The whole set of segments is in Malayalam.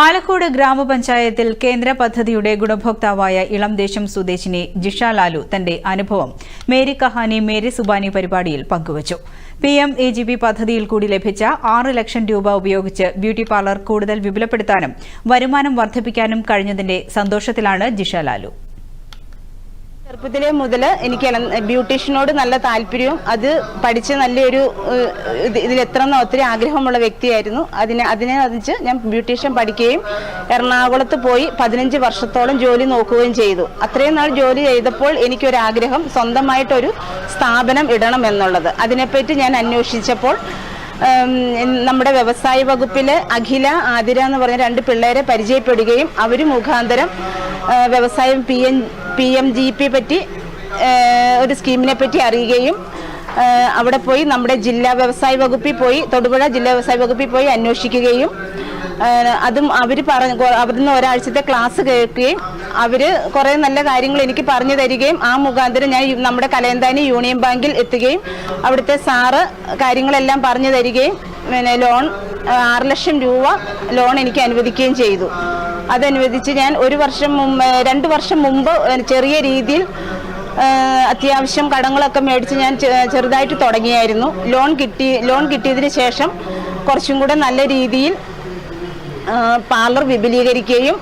ആലക്കോട് ഗ്രാമപഞ്ചായത്തിൽ കേന്ദ്ര പദ്ധതിയുടെ ഗുണഭോക്താവായ ഇളംദേശം സ്വദേശിനി ജിഷ ലാലു തന്റെ അനുഭവം മേരി കഹാനി മേരി സുബാനി പരിപാടിയിൽ പങ്കുവച്ചു. P M A G P പദ്ധതിയിൽ കൂടി ലഭിച്ച ആറ് ലക്ഷം രൂപ ഉപയോഗിച്ച് ബ്യൂട്ടി പാർലർ കൂടുതൽ വിപുലപ്പെടുത്താനും വരുമാനം വർദ്ധിപ്പിക്കാനും കഴിഞ്ഞതിന്റെ സന്തോഷത്തിലാണ് ജിഷ ലാലു. ചെറുപ്പത്തിലെ മുതൽ എനിക്ക് ബ്യൂട്ടീഷ്യനോട് നല്ല താല്പര്യവും അത് പഠിച്ച് നല്ലൊരു ഏഹ്, ഇത് ഇതിലെത്തണം എന്ന് ഒത്തിരി ആഗ്രഹമുള്ള വ്യക്തിയായിരുന്നു. അതിനെ അതിനെ അതിച്ച് ഞാൻ ബ്യൂട്ടീഷ്യൻ പഠിക്കുകയും എറണാകുളത്ത് പോയി പതിനഞ്ച് വർഷത്തോളം ജോലി നോക്കുകയും ചെയ്തു. അത്രയും നാൾ ജോലി ചെയ്തപ്പോൾ എനിക്കൊരാഗ്രഹം സ്വന്തമായിട്ടൊരു സ്ഥാപനം ഇടണം എന്നുള്ളത്. അതിനെപ്പറ്റി ഞാൻ അന്വേഷിച്ചപ്പോൾ നമ്മുടെ വ്യവസായ വകുപ്പിൽ അഖില ആതിര എന്ന് പറഞ്ഞ രണ്ട് പിള്ളേരെ പരിചയപ്പെടുകയും അവർ മുഖാന്തരം വ്യവസായം P N P M G P പറ്റി ഒരു സ്കീമിനെ പറ്റി അറിയുകയും അവിടെ പോയി നമ്മുടെ ജില്ലാ വ്യവസായ വകുപ്പിൽ പോയി തൊടുപുഴ ജില്ലാ വ്യവസായ വകുപ്പിൽ പോയി അന്വേഷിക്കുകയും അതും അവർ പറഞ്ഞ അവിടുന്ന് ഒരാഴ്ചത്തെ ക്ലാസ് കേൾക്കുകയും അവർ കുറേ നല്ല കാര്യങ്ങൾ എനിക്ക് പറഞ്ഞു തരികയും ആ മുഖാന്തരം ഞാൻ നമ്മുടെ കലയന്താനി യൂണിയൻ ബാങ്കിൽ എത്തുകയും അവിടുത്തെ സാറ് കാര്യങ്ങളെല്ലാം പറഞ്ഞു തരികയും പിന്നെ ലോൺ ആറ് ലക്ഷം രൂപ ലോൺ എനിക്ക് അനുവദിക്കുകയും ചെയ്തു. അതനുവദിച്ച് ഞാൻ ഒരു വർഷം മുമ്പ് രണ്ട് വർഷം മുമ്പ് ചെറിയ രീതിയിൽ അത്യാവശ്യം കടങ്ങളൊക്കെ മേടിച്ച് ഞാൻ ചെറുതായിട്ട് തുടങ്ങിയായിരുന്നു. ലോൺ കിട്ടി ലോൺ കിട്ടിയതിന് ശേഷം കുറച്ചും കൂടെ നല്ല രീതിയിൽ പാർലർ വിപുലീകരിക്കുകയും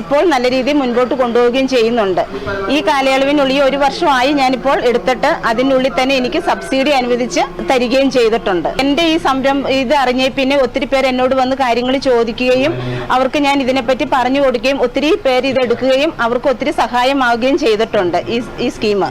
ഇപ്പോൾ നല്ല രീതിയിൽ മുൻപോട്ട് കൊണ്ടുപോവുകയും ചെയ്യുന്നുണ്ട്. ഈ കാലയളവിനുള്ളിൽ ഒരു വർഷമായി ഞാനിപ്പോൾ എടുത്തിട്ട് അതിനുള്ളിൽ തന്നെ എനിക്ക് സബ്സിഡി അനുവദിച്ച് തരികയും ചെയ്തിട്ടുണ്ട്. എന്റെ ഈ സംരംഭം ഇത് അറിഞ്ഞ പിന്നെ ഒത്തിരി പേർ എന്നോട് വന്ന് കാര്യങ്ങൾ ചോദിക്കുകയും അവർക്ക് ഞാൻ ഇതിനെപ്പറ്റി പറഞ്ഞു കൊടുക്കുകയും ഒത്തിരി പേര് ഇത് എടുക്കുകയും അവർക്ക് ഒത്തിരി സഹായമാവുകയും ചെയ്തിട്ടുണ്ട് ഈ ഈ സ്കീം